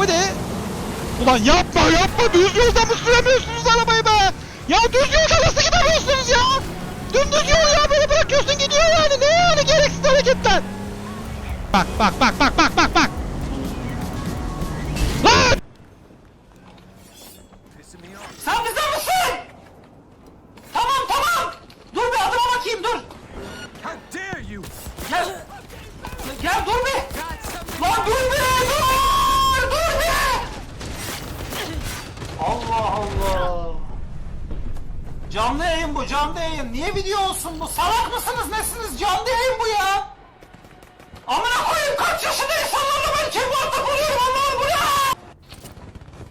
Hadi. Ulan yapma yapma düz yolda mı süremiyorsunuz arabayı be? Ya düz yolda nasıl gidemiyorsunuz ya? Dümdüz yol ya böyle bırakıyorsun gidiyor yani ne yani gereksiz hareketler. Bak bak bak bak bak bak bak. Lan! Sen bizden misin? Tamam tamam. Dur bir adıma bakayım dur. How dare you! Gel. Gel dur bir. Allah. Canlı yayın bu canlı yayın. Niye video olsun bu? Salak mısınız nesiniz? Canlı yayın bu ya. Amına koyayım kaç yaşında insanlarla ben kim muhatap oluyorum Allah'ım bu ya.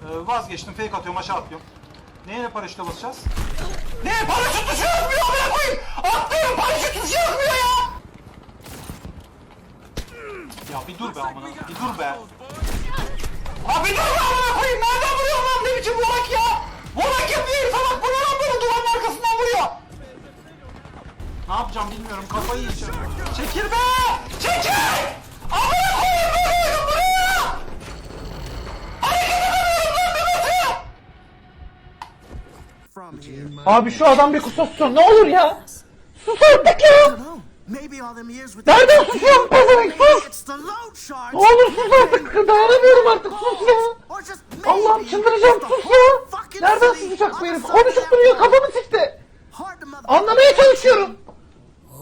Ee, vazgeçtim fake atıyorum aşağı atlıyorum. Neyle paraşüte basacağız? Ne paraşüt tuşu yazmıyor amına koyayım. Atlıyorum paraşüt tuşu yazmıyor ya. Ya bir dur be amına bir dur be. Abi dur be amına koyayım nereden vuruyorsun lan ne biçim volak ya? Volak yapıyor herif bak bu ne lan böyle duvarın arkasından vuruyor. Ne yapacağım bilmiyorum kafayı yiyeceğim. Çekil be! Çekil! Amına koyayım vuruyorum buraya! Hareket edemiyorum! From here. Abi şu adam bir kusursun ne olur ya. Sus artık ya. Nereden susuyorsun pezevenk sus. Ne olur sus artık. Dayanamıyorum artık sus ya. Allah'ım çıldıracağım sus ya. Nereden susacak bu herif? Konuşup duruyor kafamı sikti. Anlamaya çalışıyorum.